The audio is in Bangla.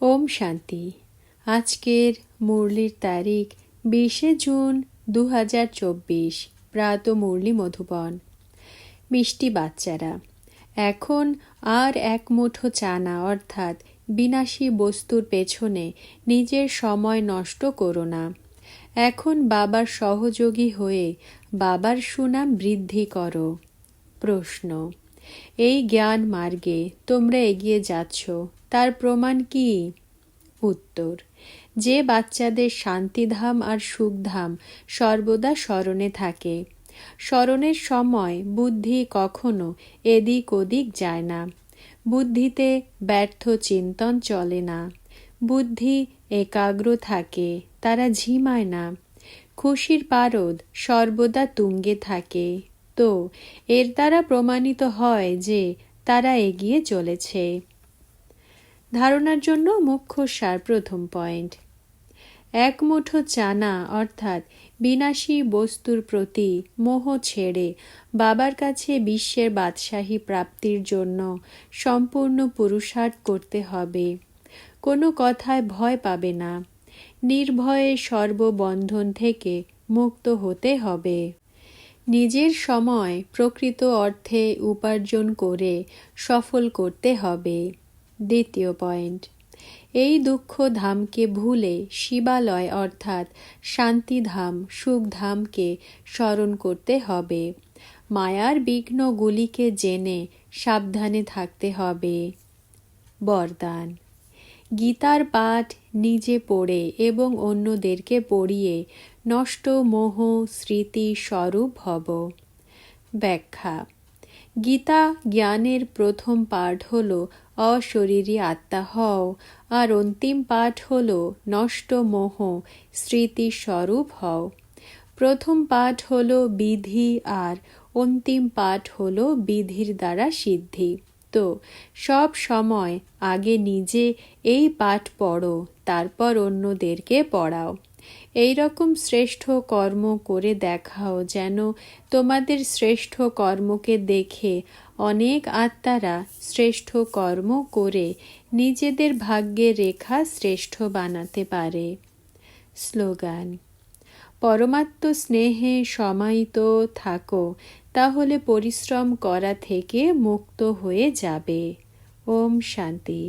ওম শান্তি। আজকের মুরলির তারিখ বিশে জুন দু হাজার চব্বিশ। প্রাত মুরলি মধুবন। মিষ্টি বাচ্চারা, এখন আর এক মুঠো চানা অর্থাৎ বিনাশী বস্তুর পেছনে নিজের সময় নষ্ট করো না। এখন বাবার সহযোগী হয়ে বাবার সুনাম বৃদ্ধি করো। প্রশ্ন এই জ্ঞান মার্গে তোমরা এগিয়ে যাচ্ছ, তার প্রমাণ কি? উত্তর, যে বাচ্চাদের শান্তিধাম আর সুখধাম সর্বদা স্মরণে থাকে। স্মরণের সময় বুদ্ধি কখনো এদিক ওদিক যায় না। বুদ্ধিতে ব্যর্থ চিন্তন চলে না। বুদ্ধি একাগ্র থাকে, তারা ঝিমায় না। খুশির পারদ সর্বদা তুঙ্গে থাকে। তো এর দ্বারা প্রমাণিত হয় যে তারা এগিয়ে চলেছে। ধারণার জন্য মুখ্য সার প্রথম পয়েন্ট। এক মুঠো চানা, অর্থাৎ বিনাশী বস্তুর প্রতি মোহ ছেড়ে বাবার কাছে বিশ্বের বাদশাহী প্রাপ্তির জন্য সম্পূর্ণ পুরুষার্থ করতে হবে। কোনো কথায় ভয় পাবে না। নির্ভয়ে সর্ববন্ধন থেকে মুক্ত হতে হবে। নিজের সময় প্রকৃত অর্থে উপার্জন করে সফল করতে হবে। দ্বিতীয় পয়েন্ট। এই দুঃখ ধামকে ভুলে শিবালয় অর্থাৎ শান্তিধাম, সুখধামকে স্মরণ করতে হবে। মায়ার বিঘ্নগুলিকে জেনে সাবধানে থাকতে হবে। বরদান। গীতার পাঠ নিজে পড়ে এবং অন্যদেরকে পড়িয়ে নষ্ট মোহ স্মৃতি স্বরূপ হব। ব্যাখ্যা, গীতা জ্ঞানের প্রথম পাঠ হল, অশরীরী আত্মা হও। আর অন্তিম পাঠ হল, নষ্ট মোহ স্মৃতি স্বরূপ হও। প্রথম পাঠ হল বিধি আর অন্তিম পাঠ হল বিধির দ্বারা সিদ্ধি। তো সব সময় আগে নিজে এই পাঠ পড়ো, তারপর অন্যদেরকে পড়াও। এই রকম শ্রেষ্ঠ কর্ম করে দেখাও যেন তোমাদের শ্রেষ্ঠ কর্মকে দেখে অনেক আত্মারা শ্রেষ্ঠ কর্ম করে নিজেদের ভাগ্যের রেখা শ্রেষ্ঠ বানাতে পারে। স্লোগান পরমাত্ম স্নেহে সমাহিত থাকো তাহলে পরিশ্রম করা থেকে মুক্ত হয়ে যাবে। ওম শান্তি।